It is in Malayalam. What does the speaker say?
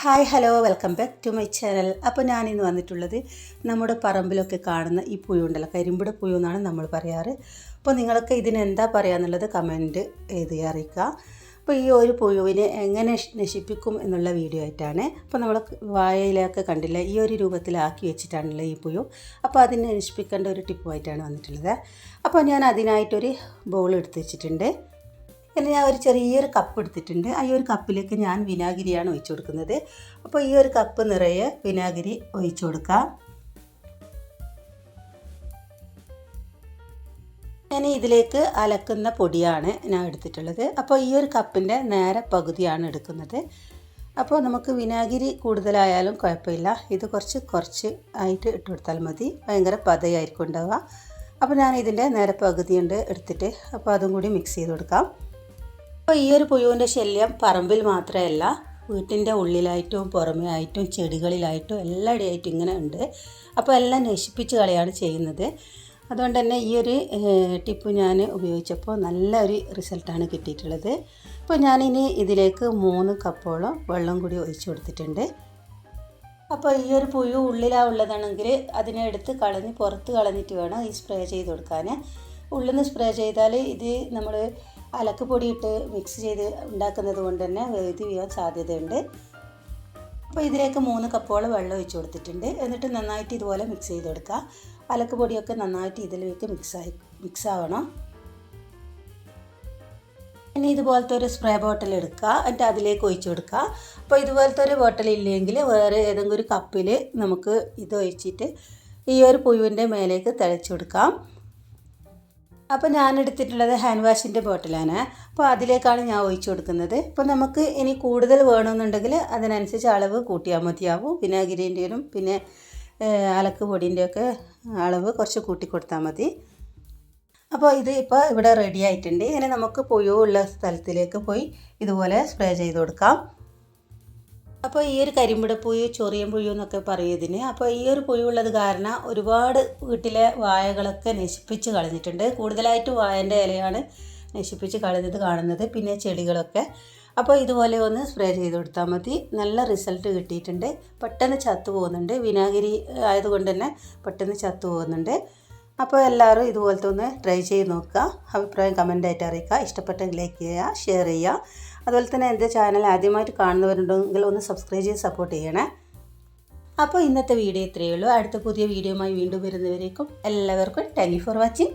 Hi hello welcome back to my channel. അപ്പോൾ ഞാനിന്ന് വന്നിട്ടുള്ളത് നമ്മുടെ പറമ്പിലൊക്കെ കാണുന്ന ഈ പുഴു ഉണ്ടല്ലോ കരിമ്പുട പുഴു എന്നാണ് നമ്മൾ പറയാറ്. അപ്പോൾ നിങ്ങൾക്ക് ഇതിനെന്താ പറയാന്നുള്ളത് കമന്റ് എഴുതി അറിയിക്കുക. അപ്പോൾ ഈ ഒരു പുഴുവിനെ എങ്ങനെ നശിപ്പിക്കും എന്നുള്ള വീഡിയോ ആയിട്ടാണ്. അപ്പോൾ നമ്മൾ വായയിലൊക്കെ കണ്ടില്ല ഈ ഒരു രൂപത്തിലാക്കി വെച്ചിട്ടാണല്ലോ ഈ പുഴു. അപ്പോൾ അതിനെ നശിപ്പിക്കേണ്ട ഒരു ടിപ്പുമായിട്ടാണ് വന്നിട്ടുള്ളത്. അപ്പോൾ ഞാൻ അതിനായിട്ടൊരു ബോൾ എടുത്ത് വെച്ചിട്ടുണ്ട്. പിന്നെ ഞാൻ ഒരു ചെറിയൊരു കപ്പ് എടുത്തിട്ടുണ്ട്. ആ ഒരു കപ്പിലേക്ക് ഞാൻ വിനാഗിരിയാണ് ഒഴിച്ചു കൊടുക്കുന്നത്. അപ്പോൾ ഈ ഒരു കപ്പ് നിറയെ വിനാഗിരി ഒഴിച്ചു കൊടുക്കാം. ഞാൻ ഇതിലേക്ക് അലക്കുന്ന പൊടിയാണ് ഞാൻ എടുത്തിട്ടുള്ളത്. അപ്പോൾ ഈ ഒരു കപ്പിന്റെ നേരെ പകുതിയാണ് എടുക്കുന്നത്. അപ്പോൾ നമുക്ക് വിനാഗിരി കൂടുതലായാലും കുഴപ്പമില്ല. ഇത് കുറച്ച് കുറച്ച് ആയിട്ട് ഇട്ട് കൊടുത്താൽ മതി. ഭയങ്കര പതയായിരിക്കും ഉണ്ടാവുക. അപ്പോൾ ഞാൻ ഇതിന്റെ നേരെ പകുതിയുണ്ട് എടുത്തിട്ട്. അപ്പോൾ അതും കൂടി മിക്സ് ചെയ്ത് കൊടുക്കാം. അപ്പോൾ ഈ ഒരു പുഴുവിന്റെ ശല്യം പറമ്പിൽ മാത്രമല്ല വീട്ടിന്റെ ഉള്ളിലായിട്ടും പുറമേ ആയിട്ടും ചെടികളിലായിട്ടും എല്ലായിടെയായിട്ടും ഇങ്ങനെ ഉണ്ട്. അപ്പോൾ എല്ലാം നശിപ്പിച്ച് കളയാണ് ചെയ്യുന്നത്. അതുകൊണ്ട് തന്നെ ഈ ഒരു ടിപ്പ് ഞാൻ ഉപയോഗിച്ചപ്പോൾ നല്ലൊരു റിസൾട്ടാണ് കിട്ടിയിട്ടുള്ളത്. അപ്പോൾ ഞാനിനി ഇതിലേക്ക് മൂന്ന് കപ്പോളം വെള്ളം കൂടി ഒഴിച്ചു കൊടുത്തിട്ടുണ്ട്. അപ്പോൾ ഈ ഒരു പുഴു ഉള്ളിലാണ് ഉള്ളതാണെങ്കിൽ അതിനെ എടുത്ത് കളഞ്ഞ് പുറത്ത് കളഞ്ഞിട്ട് വേണം ഈ സ്പ്രേ ചെയ്ത് കൊടുക്കാൻ ഉള്ളിൽ നിന്ന് സ്പ്രേ ചെയ്താൽ ഇത് നമ്മൾ അലക്ക് പൊടിയിട്ട് മിക്സ് ചെയ്ത് ഉണ്ടാക്കുന്നത് കൊണ്ട് തന്നെ വേദി വീഴാൻ സാധ്യതയുണ്ട്. അപ്പോൾ ഇതിലേക്ക് മൂന്ന് കപ്പോളം വെള്ളം ഒഴിച്ചു കൊടുത്തിട്ടുണ്ട്. എന്നിട്ട് നന്നായിട്ട് ഇതുപോലെ മിക്സ് ചെയ്ത് കൊടുക്കുക. അലക്ക് പൊടിയൊക്കെ നന്നായിട്ട് ഇതിലേക്ക് മിക്സായി മിക്സ് ആവണം. ഇനി ഇതുപോലത്തെ ഒരു സ്പ്രേ ബോട്ടിൽ എടുക്കുക. എന്നിട്ട് അതിലേക്ക് ഒഴിച്ചു കൊടുക്കുക. അപ്പോൾ ഇതുപോലത്തെ ഒരു ബോട്ടിൽ ഇല്ലെങ്കിൽ വേറെ ഏതെങ്കിലും ഒരു കപ്പിൽ നമുക്ക് ഇത് ഒഴിച്ചിട്ട് ഈ ഒരു പുഴുവിന്റെ മേലേക്ക് തിളച്ചു കൊടുക്കാം. അപ്പോൾ ഞാൻ എടുത്തിട്ടുള്ളത് ഹാൻഡ് വാഷിന്റെ ബോട്ടിലാണ് അപ്പോൾ അതിലേക്കാണ് ഞാൻ ഒഴിച്ചു കൊടുക്കുന്നത്. അപ്പോൾ നമുക്ക് ഇനി കൂടുതൽ വേണമെന്നുണ്ടെങ്കിൽ അതിനനുസരിച്ച് അളവ് കൂട്ടിയാൽ മതിയാവും. വിനാഗിരിന്റെയും പിന്നെ അലക്ക് പൊടിന്റെയൊക്കെ അളവ് കുറച്ച് കൂട്ടി കൊടുത്താൽ മതി. അപ്പോൾ ഇത് ഇപ്പോൾ ഇവിടെ റെഡി ആയിട്ടുണ്ട്. ഇനി നമുക്ക് പുഴുവുള്ള സ്ഥലത്തിലേക്ക് പോയി ഇതുപോലെ സ്പ്രേ ചെയ്ത് കൊടുക്കാം. അപ്പോൾ ഈ ഒരു കരിമ്പിടപ്പുഴു ചൊറിയൻ പുഴു എന്നൊക്കെ പറയും അപ്പോൾ ഈ ഒരു പുഴുള്ളത് കാരണം ഒരുപാട് വീട്ടിലെ വായകളൊക്കെ നശിപ്പിച്ച് കളഞ്ഞിട്ടുണ്ട്. കൂടുതലായിട്ട് വായന്റെ ഇലയാണ് നശിപ്പിച്ച് കളഞ്ഞത് കാണുന്നത്. പിന്നെ ചെടികളൊക്കെ. അപ്പോൾ ഇതുപോലെ ഒന്ന് സ്പ്രേ ചെയ്ത് കൊടുത്താൽ മതി. നല്ല റിസൾട്ട് കിട്ടിയിട്ടുണ്ട്. പെട്ടെന്ന് ചത്തു പോകുന്നുണ്ട് വിനാഗിരി ആയതുകൊണ്ട് തന്നെ പെട്ടെന്ന് ചത്തു പോകുന്നുണ്ട് അപ്പോൾ എല്ലാവരും ഇതുപോലത്തെ ഒന്ന് ട്രൈ ചെയ്ത് നോക്കുക. അഭിപ്രായം കമന്റായിട്ട് അറിയിക്കുക. ഇഷ്ടപ്പെട്ടെങ്കിൽ ലൈക്ക് ചെയ്യുക ഷെയർ ചെയ്യുക. അതുപോലെ തന്നെ എന്റെ ചാനൽ ആദ്യമായിട്ട് കാണുന്നവരുണ്ടെങ്കിൽ ഒന്ന് സബ്സ്ക്രൈബ് ചെയ്ത് സപ്പോർട്ട് ചെയ്യണേ. അപ്പോൾ ഇന്നത്തെ വീഡിയോ ഇത്രയേ ഉള്ളൂ. അടുത്ത പുതിയ വീഡിയോയുമായി വീണ്ടും വരുന്നവരേക്കും എല്ലാവർക്കും താങ്ക് ഫോർ വാച്ചിങ്